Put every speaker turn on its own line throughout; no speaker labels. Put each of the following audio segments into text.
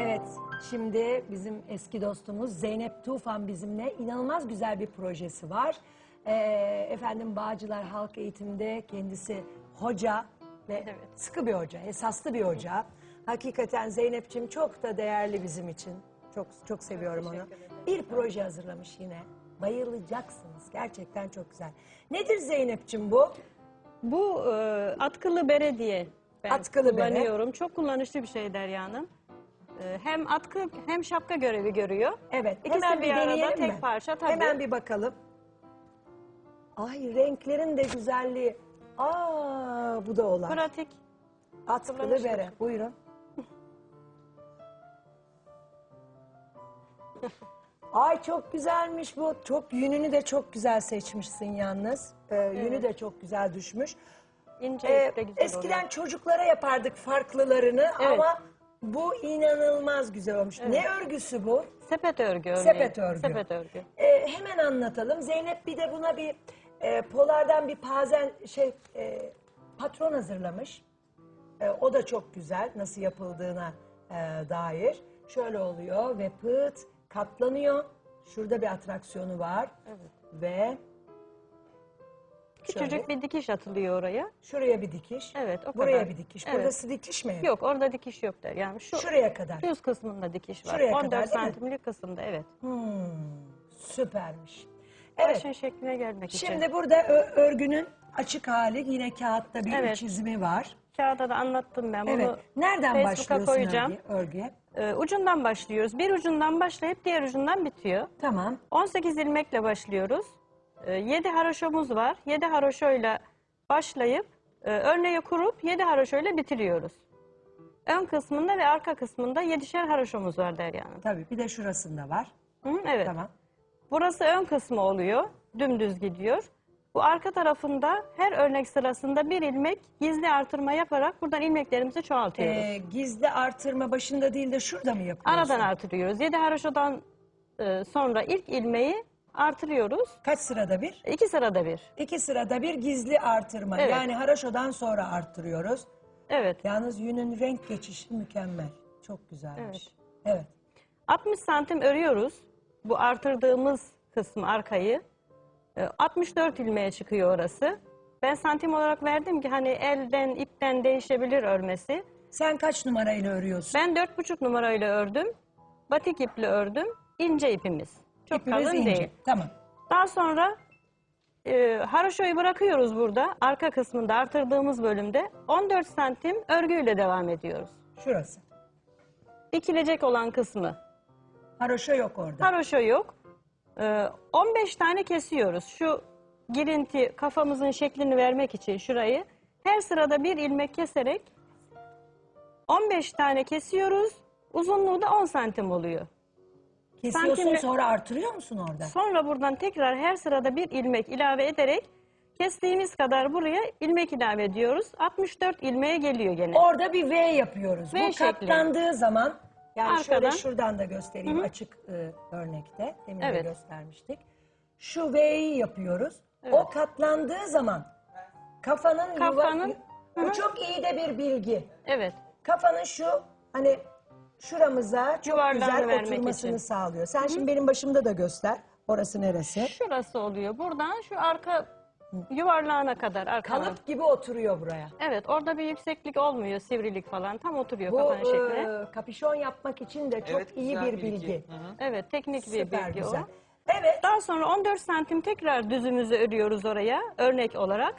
Evet, şimdi bizim eski dostumuz Zeynep Tufan bizimle inanılmaz güzel bir projesi var. Ee, efendim Bağcılar Halk Eğitim'de kendisi hoca ve
Evet.
sıkı bir hoca, esaslı bir hoca. Hakikaten Zeynep'ciğim çok da değerli bizim için. Çok çok seviyorum onu. Bir proje hazırlamış yine. Bayılacaksınız. Gerçekten çok güzel. Nedir Zeynep'ciğim bu?
Bu e, atkılı bere diye ben
Atkılı bere.
kullanıyorum. Çok kullanışlı bir şey Derya Hanım. E, hem atkı hem şapka görevi görüyor.
Evet.
İkisi
hemen
bir
bir
arada
deneyelim
tek
mi?
parça tabii.
Hemen bir bakalım. Ay renklerin de güzelliği. Aa bu da olan.
Pratik.
Atkılı
kullanışlı.
bere. Buyurun. Ay çok güzelmiş bu. Çok yününü de çok güzel seçmişsin yalnız. Ee, Yünü de çok güzel düşmüş.
ince
Ee,
ip de güzel
eskiden
oluyor.
çocuklara yapardık farklılarını
Evet.
ama bu inanılmaz güzel olmuş. Ne örgüsü bu?
Sepet örgü örneğin.
Sepet örgü.
Sepet örgü.
Ee, hemen anlatalım. Zeynep bir de buna bir e, polardan bir pazen şey e, patron hazırlamış. E, o da çok güzel nasıl yapıldığına e, dair. Şöyle oluyor ve pıt katlanıyor. Şurada bir atraksiyonu var.
Evet.
Ve
Küçücük
şöyle,
bir dikiş atılıyor oraya.
şuraya bir dikiş.
Evet, o
Buraya
kadar.
bir dikiş.
Evet.
Burası dikiş mi?
Yok orada dikiş yok der. Yani şu
Şuraya kadar.
düz kısmında dikiş var.
Şuraya
14
kadar, değil mi?
santimlik kısımda evet.
Hmm, süpermiş. Evet.
Başın şekline gelmek için.
Şimdi burada ö- örgünün açık hali yine kağıtta bir
Evet.
çizimi var.
Kağıda da anlattım ben bunu.
Evet. Nereden
Facebook'a
başlıyorsun
koyacağım.
örgü- örgüye?
Ee, ucundan başlıyoruz. Bir ucundan başlayıp diğer ucundan bitiyor.
Tamam.
18 ilmekle başlıyoruz. 7 haroşomuz var. 7 haroşoyla başlayıp e, örneği kurup 7 haroşoyla bitiriyoruz. Ön kısmında ve arka kısmında 7'şer haroşomuz var Derya Hanım.
Tabii bir de şurasında var.
Hı, evet.
Tamam.
Burası ön kısmı oluyor. Dümdüz gidiyor. Bu arka tarafında her örnek sırasında bir ilmek gizli artırma yaparak buradan ilmeklerimizi çoğaltıyoruz.
Ee, gizli artırma başında değil de şurada mı yapıyorsun?
Aradan artırıyoruz. 7 haroşodan e, sonra ilk ilmeği artırıyoruz.
Kaç sırada bir?
İki sırada bir.
İki sırada bir gizli artırma.
Evet.
Yani haraşodan sonra arttırıyoruz.
Evet.
Yalnız yünün renk geçişi mükemmel. Çok güzelmiş. Evet.
60 santim örüyoruz. Bu artırdığımız kısmı arkayı. E, 64 ilmeğe çıkıyor orası. Ben santim olarak verdim ki hani elden ipten değişebilir örmesi.
Sen kaç numarayla örüyorsun?
Ben 4,5 numarayla ördüm. Batik iple ördüm. İnce ipimiz. Çok
İpimiz
kalın
ince.
değil.
Tamam.
Daha sonra e, haroşoyu bırakıyoruz burada. Arka kısmında artırdığımız bölümde 14 santim örgüyle devam ediyoruz.
Şurası.
Dikilecek olan kısmı
Haroşo yok orada.
Haroşo yok. Ee, 15 tane kesiyoruz. Şu girinti kafamızın şeklini vermek için şurayı her sırada bir ilmek keserek 15 tane kesiyoruz. Uzunluğu da 10 santim oluyor.
Kesiyorsun
santimle-
sonra artırıyor musun orada?
Sonra buradan tekrar her sırada bir ilmek ilave ederek kestiğimiz kadar buraya ilmek ilave ediyoruz. 64 ilmeğe geliyor gene.
Orada bir V yapıyoruz.
V
Bu
şekli.
katlandığı zaman yani şöyle
Arkadan.
şuradan da göstereyim açık e, örnekte. Demin de
Evet.
göstermiştik. Şu V'yi yapıyoruz. O katlandığı zaman kafanın,
Kafanın-
yuva... Bu çok iyi de bir bilgi.
Evet.
Kafanın şu hani şuramıza çok
Yuvarlağını
güzel
vermek
oturmasını
için.
sağlıyor. Sen şimdi benim başımda da göster. Orası neresi?
Şurası oluyor. Buradan şu arka yuvarlağına kadar. Arkadan.
Kalıp gibi oturuyor buraya.
Evet orada bir yükseklik olmuyor, sivrilik falan. Tam oturuyor
Bu
kafanın şekline.
e, kapüşon yapmak için de çok
Evet,
iyi
güzel
bir
bilgi.
bilgi.
Hı hı.
Evet teknik bir
Süper
bilgi
güzel.
o.
Evet.
Daha sonra 14 santim tekrar düzümüzü örüyoruz oraya örnek olarak.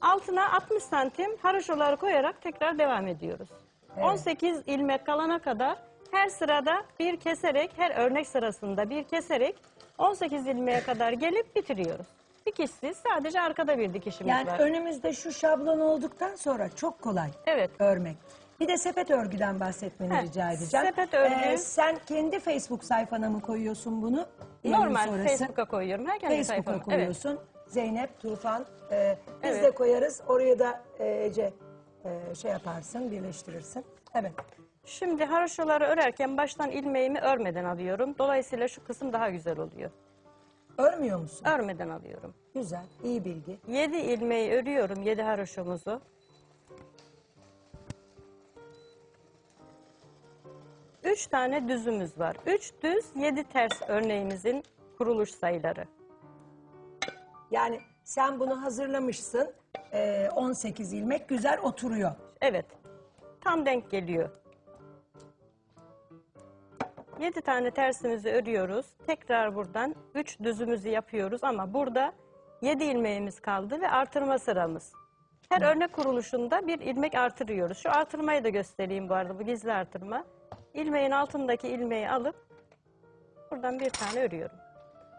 Altına 60 santim haroşoları koyarak tekrar devam ediyoruz.
Evet.
18 ilmek kalana kadar her sırada bir keserek, her örnek sırasında bir keserek 18 ilmeğe kadar gelip bitiriyoruz. Dikişsiz sadece arkada bir dikişimiz
Yani
var.
önümüzde şu şablon olduktan sonra çok kolay
Evet.
örmek. Bir de sepet örgüden bahsetmeni
Heh,
rica edeceğim.
sepet örgü-
Ee, sen kendi Facebook sayfana mı koyuyorsun bunu? Yayın
Normal
sonrası
Facebook'a koyuyorum. Her kendi
Facebook'a
sayfama. Evet.
koyuyorsun. Zeynep, Tufan. e, biz
Evet.
de koyarız. Oraya da e, Ece e, şey yaparsın, birleştirirsin. Evet.
Şimdi haroşoları örerken baştan ilmeğimi örmeden alıyorum. Dolayısıyla şu kısım daha güzel oluyor.
Örmüyor musun?
Örmeden alıyorum.
Güzel, iyi bilgi.
7 ilmeği örüyorum 7 haroşomuzu. 3 tane düzümüz var. 3 düz 7 ters örneğimizin kuruluş sayıları.
Yani sen bunu hazırlamışsın. Ee, 18 ilmek güzel oturuyor.
Evet. Tam denk geliyor. 7 tane tersimizi örüyoruz. Tekrar buradan 3 düzümüzü yapıyoruz ama burada 7 ilmeğimiz kaldı ve artırma sıramız. Her örnek kuruluşunda bir ilmek artırıyoruz. Şu artırmayı da göstereyim bu arada. Bu gizli artırma. İlmeğin altındaki ilmeği alıp buradan bir tane örüyorum.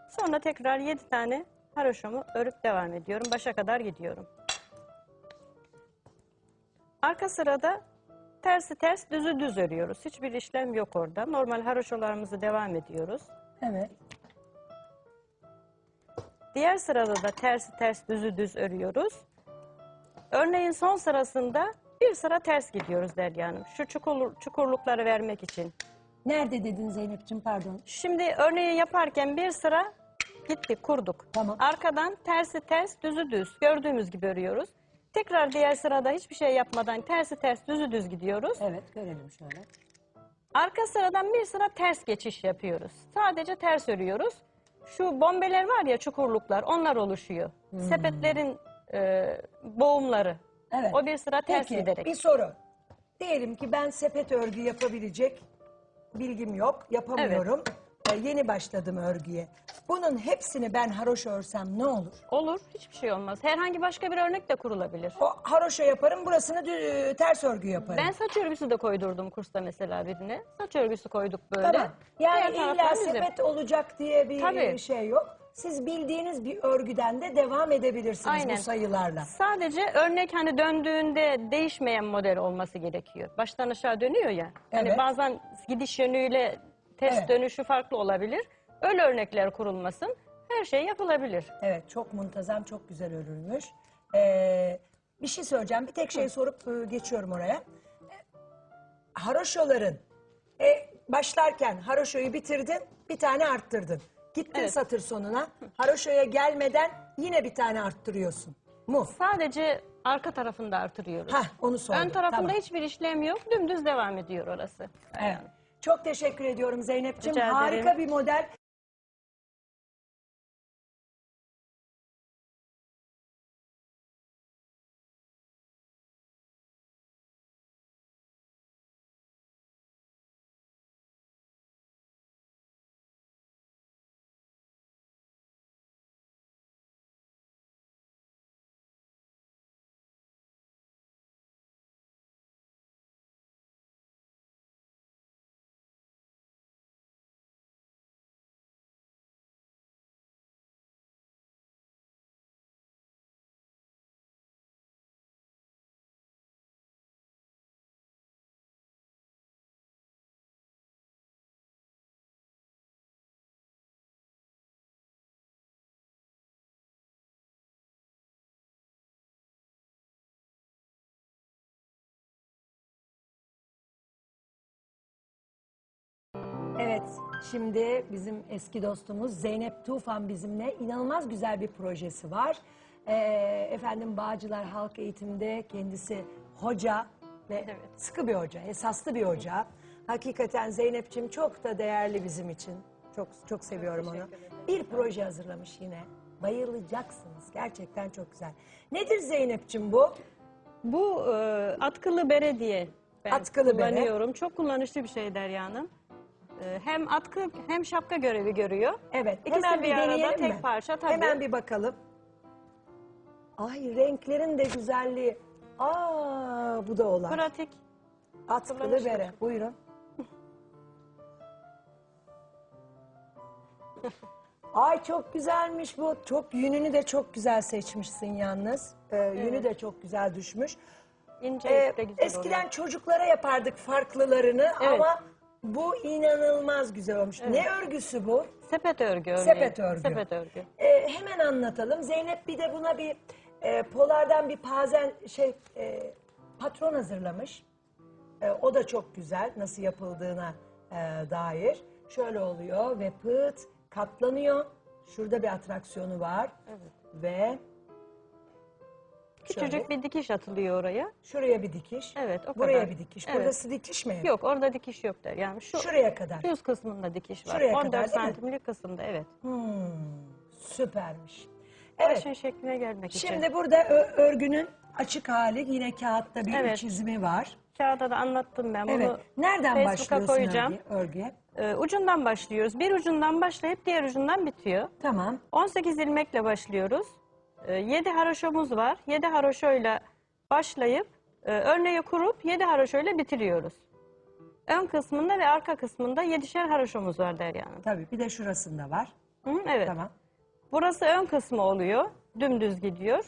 Sonra tekrar 7 tane haroşamı örüp devam ediyorum. Başa kadar gidiyorum. Arka sırada tersi ters düzü düz örüyoruz. Hiçbir işlem yok orada. Normal haroşalarımızı devam ediyoruz.
Evet.
Diğer sırada da tersi ters düzü düz örüyoruz. Örneğin son sırasında bir sıra ters gidiyoruz Derya Hanım. Şu çukur, çukurlukları vermek için.
Nerede dedin Zeynep'ciğim pardon.
Şimdi örneği yaparken bir sıra gittik kurduk.
Tamam.
Arkadan tersi ters düzü düz gördüğümüz gibi örüyoruz. Tekrar diğer sırada hiçbir şey yapmadan tersi ters düzü düz gidiyoruz.
Evet görelim şöyle.
Arka sıradan bir sıra ters geçiş yapıyoruz. Sadece ters örüyoruz. Şu bombeler var ya çukurluklar onlar oluşuyor. Sepetlerin e, boğumları.
Evet.
O bir sıra ters
Peki
giderek.
bir soru. Diyelim ki ben sepet örgü yapabilecek bilgim yok, yapamıyorum. Ee, yeni başladım örgüye. Bunun hepsini ben haroşa örsem ne olur?
Olur hiçbir şey olmaz. Herhangi başka bir örnek de kurulabilir.
O haroşa yaparım, burasını dü- ters örgü yaparım.
Ben saç örgüsü de koydurdum kursta mesela birine. Saç örgüsü koyduk böyle.
Tamam. Yani
Diğer
illa
taraftan bizim.
sepet olacak diye bir
Tabii.
şey yok. Siz bildiğiniz bir örgüden de devam edebilirsiniz
Aynen.
bu sayılarla.
Sadece örnek hani döndüğünde değişmeyen model olması gerekiyor. Baştan aşağı dönüyor ya. Hani
Evet.
bazen gidiş yönüyle ters
Evet.
dönüşü farklı olabilir. Öyle örnekler kurulmasın. Her şey yapılabilir.
Evet çok muntazam, çok güzel örülmüş. Ee, bir şey söyleyeceğim. Bir tek şey sorup e, geçiyorum oraya. E, Haroşoların e, başlarken haroşoyu bitirdin, bir tane arttırdın. Gittin
Evet.
satır sonuna. Haroşoya gelmeden yine bir tane arttırıyorsun. Mu?
Sadece arka tarafında artırıyoruz.
Hah onu sordum.
Ön tarafında
Tamam.
hiçbir işlem yok. Dümdüz devam ediyor orası.
Evet. Çok teşekkür ediyorum Zeynep'ciğim.
Rica ederim.
Harika bir model. Evet, şimdi bizim eski dostumuz Zeynep Tufan bizimle inanılmaz güzel bir projesi var. Ee, efendim Bağcılar Halk Eğitim'de kendisi hoca ve
Evet.
sıkı bir hoca, esaslı bir hoca. Hakikaten Zeynep'ciğim çok da değerli bizim için. Çok çok seviyorum onu. Bir proje hazırlamış yine. Bayılacaksınız. Gerçekten çok güzel. Nedir Zeynep'ciğim bu?
Bu e, atkılı bere diye ben
Atkılı bere.
kullanıyorum. Çok kullanışlı bir şey Derya Hanım. E, hem atkı hem şapka görevi görüyor.
Evet,
İkisi
hemen bir,
bir arada tek
mi?
parça tabii.
Hemen bir bakalım. Ay renklerin de güzelliği. Aa bu da olan.
Pratik.
Atkılı bere. Buyurun. Ay çok güzelmiş bu. Çok yününü de çok güzel seçmişsin yalnız. Ee, Yünü de çok güzel düşmüş.
İnce
Ee,
de güzel
eskiden
oluyor.
çocuklara yapardık farklılarını
Evet.
ama bu inanılmaz güzel olmuş. Ne örgüsü bu?
Sepet örgü örneğin.
Sepet örgü.
Sepet örgü.
Ee, hemen anlatalım. Zeynep bir de buna bir e, polardan bir pazen şey e, patron hazırlamış. E, o da çok güzel nasıl yapıldığına e, dair. Şöyle oluyor ve pıt katlanıyor. Şurada bir atraksiyonu var.
Evet.
Ve
Küçücük
Şöyle.
bir dikiş atılıyor oraya.
Şuraya bir dikiş.
Evet, o
Buraya
kadar.
bir dikiş.
Evet.
Burası dikiş mi?
Yok orada dikiş yok der. Yani şu
Şuraya kadar.
düz kısmında dikiş var.
Şuraya kadar
14
değil mi?
santimlik kısımda evet.
Hmm, süpermiş. Evet.
Başın şekline gelmek için.
Şimdi burada ö- örgünün açık hali yine kağıtta bir
Evet.
çizimi var.
Kağıda da anlattım ben
Evet.
bunu.
Nereden
Facebook'a
başlıyorsun
koyacağım.
örgü- örgüye?
Ee, ucundan başlıyoruz. Bir ucundan başlayıp diğer ucundan bitiyor.
Tamam.
18 ilmekle başlıyoruz. 7 haroşomuz var. 7 haroşoyla başlayıp e, örneği kurup 7 haroşoyla bitiriyoruz. Ön kısmında ve arka kısmında 7'şer haroşomuz var Derya Hanım.
Tabii bir de şurasında var.
Hı, evet.
Tamam.
Burası ön kısmı oluyor. Dümdüz gidiyor.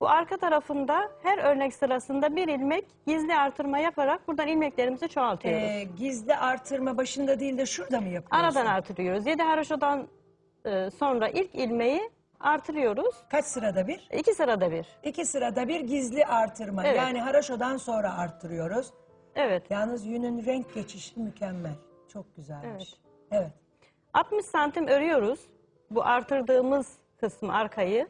Bu arka tarafında her örnek sırasında bir ilmek gizli artırma yaparak buradan ilmeklerimizi çoğaltıyoruz.
Ee, gizli artırma başında değil de şurada mı yapıyorsun?
Aradan artırıyoruz. 7 haroşodan e, sonra ilk ilmeği artırıyoruz.
Kaç sırada bir?
İki sırada bir.
İki sırada bir gizli artırma.
Evet.
Yani haraşodan sonra arttırıyoruz.
Evet.
Yalnız yünün renk geçişi mükemmel. Çok güzelmiş. Evet.
60 santim örüyoruz. Bu artırdığımız kısmı arkayı.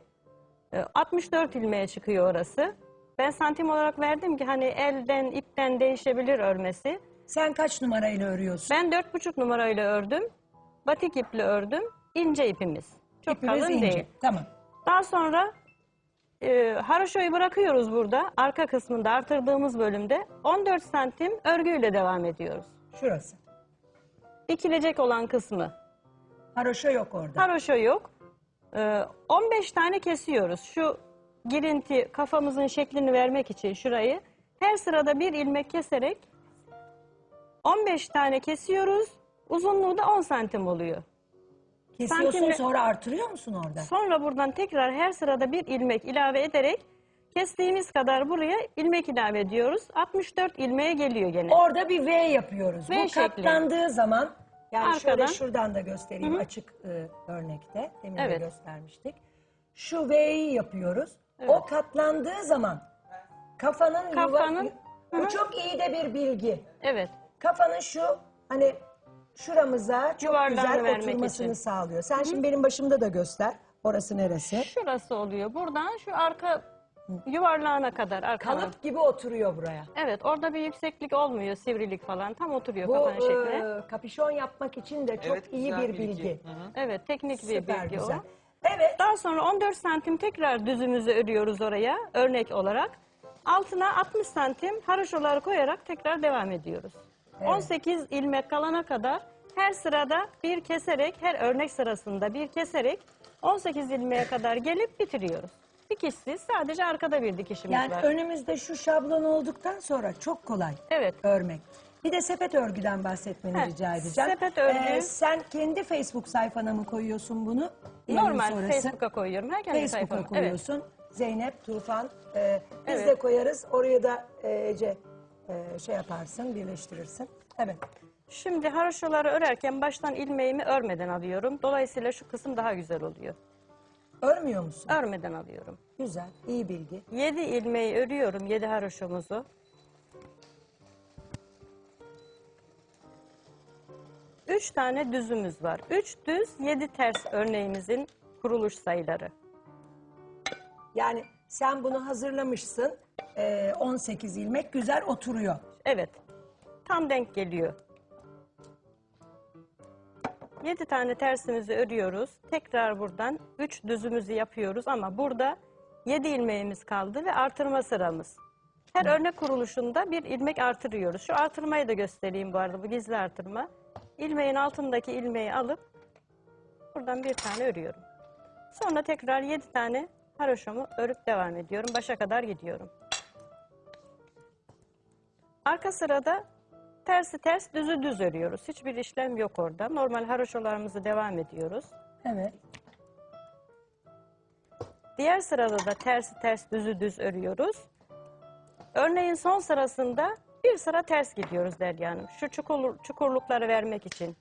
E, 64 ilmeğe çıkıyor orası. Ben santim olarak verdim ki hani elden ipten değişebilir örmesi.
Sen kaç numarayla örüyorsun?
Ben 4,5 numarayla ördüm. Batik iple ördüm. İnce ipimiz. Çok
İpimiz
kalın
ince.
değil.
Tamam.
Daha sonra e, haroşoyu bırakıyoruz burada. Arka kısmında artırdığımız bölümde 14 santim örgüyle devam ediyoruz.
Şurası.
Dikilecek olan kısmı.
Haroşo yok orada.
Haroşo yok. Ee, 15 tane kesiyoruz. Şu girinti kafamızın şeklini vermek için şurayı her sırada bir ilmek keserek 15 tane kesiyoruz. Uzunluğu da 10 santim oluyor.
Kesiyorsun
santimle-
sonra artırıyor musun orada?
Sonra buradan tekrar her sırada bir ilmek ilave ederek kestiğimiz kadar buraya ilmek ilave ediyoruz. 64 ilmeğe geliyor gene.
Orada bir V yapıyoruz.
V
Bu
şekli.
katlandığı zaman yani şöyle
Arkadan.
şuradan da göstereyim açık e, örnekte. Demin de
Evet.
göstermiştik. Şu V'yi yapıyoruz. O katlandığı zaman kafanın,
Kafanın-
yuva... Bu çok iyi de bir bilgi.
Evet.
Kafanın şu hani şuramıza çok
Yuvarlağını
güzel
vermek
oturmasını
için.
sağlıyor. Sen şimdi benim başımda da göster. Orası neresi?
Şurası oluyor. Buradan şu arka yuvarlağına kadar arkadan.
Kalıp gibi oturuyor buraya.
Evet orada bir yükseklik olmuyor, sivrilik falan. Tam oturuyor
Bu
kafanın şekline.
e, kapüşon yapmak için de çok
Evet,
iyi
güzel
bir
bilgi.
bilgi.
Hı hı.
Evet teknik bir
Süper
bilgi
güzel.
o.
Evet.
Daha sonra 14 santim tekrar düzümüzü örüyoruz oraya örnek olarak. Altına 60 santim haroşoları koyarak tekrar devam ediyoruz. 18 ilmek kalana kadar her sırada bir keserek, her örnek sırasında bir keserek 18 ilmeğe kadar gelip bitiriyoruz. Dikişsiz sadece arkada bir dikişimiz
Yani
var.
önümüzde şu şablon olduktan sonra çok kolay
Evet.
örmek. Bir de sepet örgüden bahsetmeni
Heh,
rica edeceğim.
sepet örgü.
Ee, sen kendi Facebook sayfana mı koyuyorsun bunu? Yayın
Normal
sonrası
Facebook'a koyuyorum. Her kendi
Facebook'a
sayfama. Evet.
koyuyorsun. Zeynep, Tufan. e, biz
Evet.
de koyarız. Oraya da e, Ece e, şey yaparsın, birleştirirsin. Evet.
Şimdi haroşaları örerken baştan ilmeğimi örmeden alıyorum. Dolayısıyla şu kısım daha güzel oluyor.
Örmüyor musun?
Örmeden alıyorum.
Güzel, iyi bilgi.
7 ilmeği örüyorum 7 haroşomuzu. 3 tane düzümüz var. 3 düz 7 ters örneğimizin kuruluş sayıları.
Yani sen bunu hazırlamışsın. E, 18 ilmek güzel oturuyor.
Evet. Tam denk geliyor. 7 tane tersimizi örüyoruz. Tekrar buradan 3 düzümüzü yapıyoruz ama burada 7 ilmeğimiz kaldı ve artırma sıramız. Her örnek kuruluşunda bir ilmek artırıyoruz. Şu artırmayı da göstereyim bu arada bu gizli artırma. İlmeğin altındaki ilmeği alıp buradan bir tane örüyorum. Sonra tekrar 7 tane haroşomu örüp devam ediyorum. Başa kadar gidiyorum. Arka sırada tersi ters düzü düz örüyoruz. Hiçbir işlem yok orada. Normal haroşalarımızı devam ediyoruz.
Evet.
Diğer sırada da tersi ters düzü düz örüyoruz. Örneğin son sırasında bir sıra ters gidiyoruz Derya Hanım. Şu çukur, çukurlukları vermek için.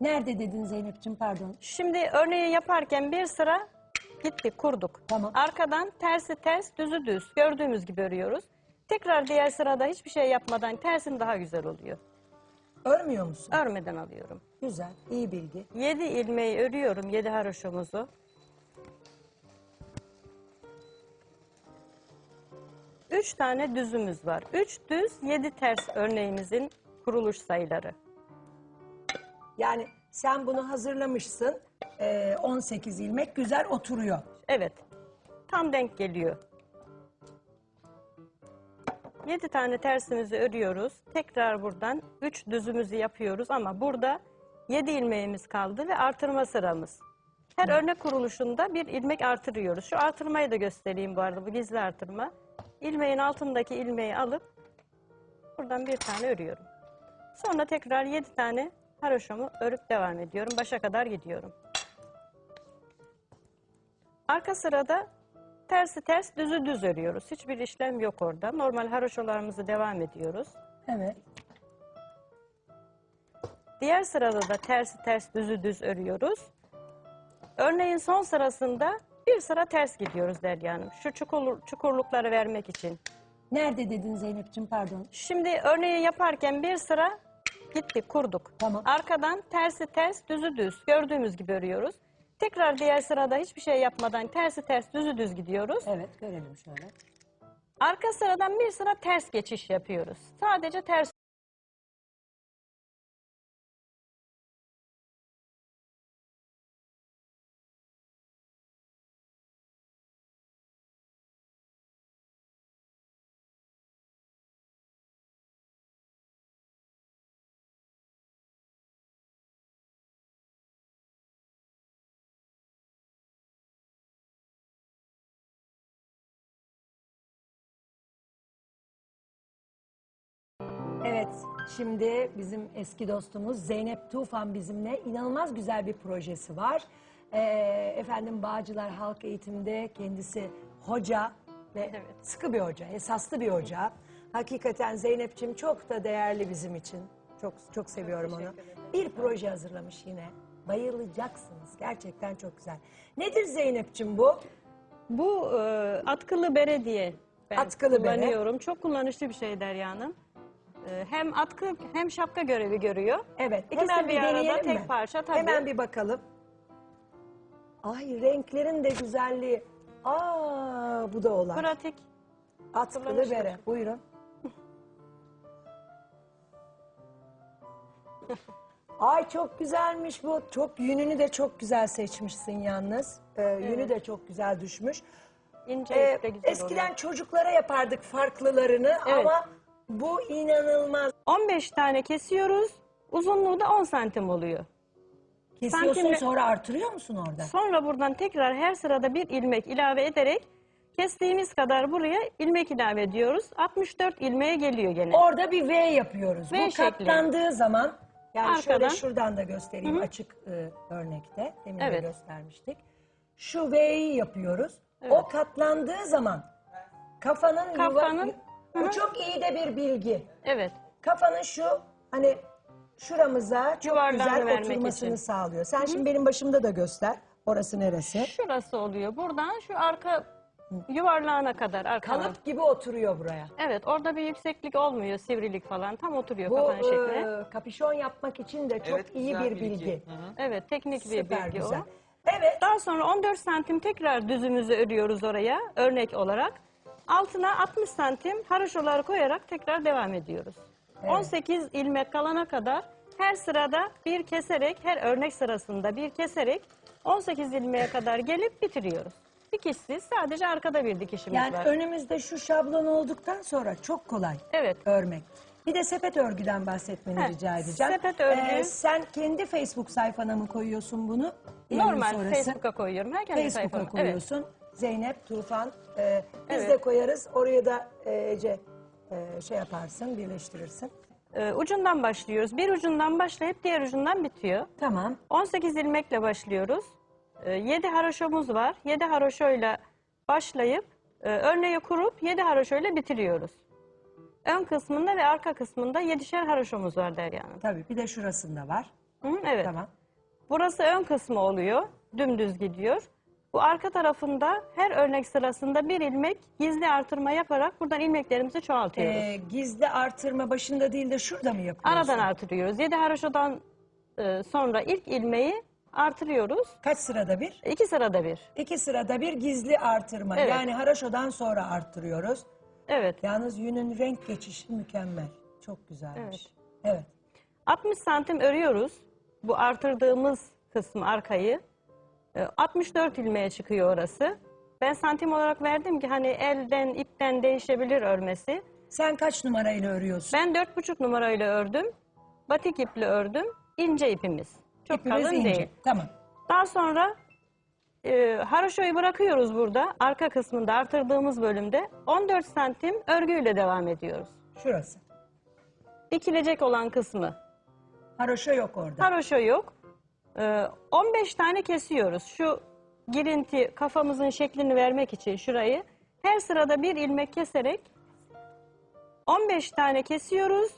Nerede dedin Zeynep'ciğim pardon.
Şimdi örneği yaparken bir sıra gittik kurduk.
Tamam.
Arkadan tersi ters düzü düz gördüğümüz gibi örüyoruz. Tekrar diğer sırada hiçbir şey yapmadan tersim daha güzel oluyor.
Örmüyor musun?
Örmeden alıyorum.
Güzel, iyi bilgi.
7 ilmeği örüyorum 7 haroşomuzu. 3 tane düzümüz var. 3 düz 7 ters örneğimizin kuruluş sayıları.
Yani sen bunu hazırlamışsın. Ee, 18 ilmek güzel oturuyor.
Evet. Tam denk geliyor. 7 tane tersimizi örüyoruz. Tekrar buradan 3 düzümüzü yapıyoruz ama burada 7 ilmeğimiz kaldı ve artırma sıramız. Her örnek kuruluşunda bir ilmek artırıyoruz. Şu artırmayı da göstereyim bu arada bu gizli artırma. İlmeğin altındaki ilmeği alıp buradan bir tane örüyorum. Sonra tekrar 7 tane haroşamı örüp devam ediyorum. Başa kadar gidiyorum. Arka sırada tersi ters düzü düz örüyoruz. Hiçbir işlem yok orada. Normal haroşalarımızı devam ediyoruz.
Evet.
Diğer sırada da tersi ters düzü düz örüyoruz. Örneğin son sırasında bir sıra ters gidiyoruz Derya Hanım. Şu çukur, çukurlukları vermek için.
Nerede dedin Zeynep'ciğim pardon.
Şimdi örneği yaparken bir sıra gittik kurduk.
Tamam.
Arkadan tersi ters düzü düz gördüğümüz gibi örüyoruz. Tekrar diğer sırada hiçbir şey yapmadan tersi ters düzü düz gidiyoruz.
Evet görelim şöyle.
Arka sıradan bir sıra ters geçiş yapıyoruz. Sadece ters
şimdi bizim eski dostumuz Zeynep Tufan bizimle inanılmaz güzel bir projesi var. Ee, efendim Bağcılar Halk Eğitim'de kendisi hoca ve
Evet.
sıkı bir hoca, esaslı bir hoca. Hakikaten Zeynep'ciğim çok da değerli bizim için. Çok çok seviyorum onu. Bir proje hazırlamış yine. Bayılacaksınız. Gerçekten çok güzel. Nedir Zeynep'ciğim bu?
Bu e, atkılı bere diye ben
Atkılı bere.
kullanıyorum. Çok kullanışlı bir şey Derya Hanım. E, hem atkı hem şapka görevi görüyor.
Evet,
İkisi
hemen
bir
bir
arada tek
mi?
parça tabii.
Hemen bir bakalım. Ay renklerin de güzelliği. Aa bu da olay.
Pratik.
Atkılı bere. Buyurun. Ay çok güzelmiş bu. Çok yününü de çok güzel seçmişsin yalnız. Ee, Yünü de çok güzel düşmüş.
İnce
Ee,
de güzel
eskiden
oluyor.
çocuklara yapardık farklılarını
Evet.
ama bu inanılmaz.
15 tane kesiyoruz. Uzunluğu da 10 santim oluyor.
Kesiyorsun
Sanki-
sonra artırıyor musun orada?
Sonra buradan tekrar her sırada bir ilmek ilave ederek kestiğimiz kadar buraya ilmek ilave ediyoruz. 64 ilmeğe geliyor gene.
Orada bir V yapıyoruz.
V
Bu
şekli.
katlandığı zaman yani şöyle
Arkadan.
şuradan da göstereyim açık e, örnekte. Demin de
Evet.
göstermiştik. Şu V'yi yapıyoruz. O katlandığı zaman kafanın,
Kafanın-
yuva... Bu çok iyi de bir bilgi.
Evet.
Kafanın şu hani şuramıza çok
Yuvarlağını
güzel
vermek
oturmasını
için.
sağlıyor. Sen şimdi benim başımda da göster. Orası neresi?
Şurası oluyor. Buradan şu arka yuvarlağına kadar. Arka
Kalıp gibi oturuyor buraya.
Evet orada bir yükseklik olmuyor, sivrilik falan. Tam oturuyor
Bu
kafanın şekline.
e, kapüşon yapmak için de çok
Evet,
iyi
güzel
bir bilgi.
Hı hı.
Evet teknik bir
Süper
bilgi
güzel.
o.
Evet.
Daha sonra 14 santim tekrar düzümüzü örüyoruz oraya örnek olarak. Altına 60 santim haroşaları koyarak tekrar devam ediyoruz. 18 ilmek kalana kadar her sırada bir keserek, her örnek sırasında bir keserek 18 ilmeğe kadar gelip bitiriyoruz. Dikişsiz sadece arkada bir dikişimiz
Yani
var.
önümüzde şu şablon olduktan sonra çok kolay
Evet.
örmek. Bir de sepet örgüden bahsetmeni
Heh,
rica edeceğim.
sepet örgü.
Ee, sen kendi Facebook sayfana mı koyuyorsun bunu?
Normal Facebook'a koyuyorum. Her kendi
Facebook'a
sayfama. Evet.
Zeynep, Tufan. e, biz
Evet.
de koyarız. Oraya da e, Ece e, şey yaparsın, birleştirirsin.
Ee, ucundan başlıyoruz. Bir ucundan başlayıp diğer ucundan bitiyor.
Tamam.
18 ilmekle başlıyoruz. 7 haroşomuz var. 7 haroşoyla başlayıp e, örneği kurup 7 haroşoyla bitiriyoruz. Ön kısmında ve arka kısmında 7'şer haroşomuz var Derya Hanım.
Tabii bir de şurasında var.
Hı, evet.
Tamam.
Burası ön kısmı oluyor. Dümdüz gidiyor. Bu arka tarafında her örnek sırasında bir ilmek gizli artırma yaparak buradan ilmeklerimizi çoğaltıyoruz.
Ee, gizli artırma başında değil de şurada mı yapıyorsun?
Aradan artırıyoruz. 7 haroşodan e, sonra ilk ilmeği artırıyoruz.
Kaç sırada bir?
İki sırada bir.
İki sırada bir gizli artırma.
Evet.
Yani haraşodan sonra arttırıyoruz.
Evet.
Yalnız yünün renk geçişi mükemmel. Çok güzelmiş. Evet.
60 santim örüyoruz. Bu artırdığımız kısmı arkayı. Ee, 64 ilmeğe çıkıyor orası. Ben santim olarak verdim ki hani elden ipten değişebilir örmesi.
Sen kaç numarayla örüyorsun?
Ben 4,5 numarayla ördüm. Batik iple ördüm. İnce ipimiz. Çok
İpimiz
kalın
ince.
değil.
Tamam.
Daha sonra e, haroşoyu bırakıyoruz burada. Arka kısmında artırdığımız bölümde 14 santim örgüyle devam ediyoruz.
Şurası.
Dikilecek olan kısmı
Haroşa yok orada.
Haroşa yok. Ee, 15 tane kesiyoruz. Şu girinti kafamızın şeklini vermek için şurayı her sırada bir ilmek keserek 15 tane kesiyoruz.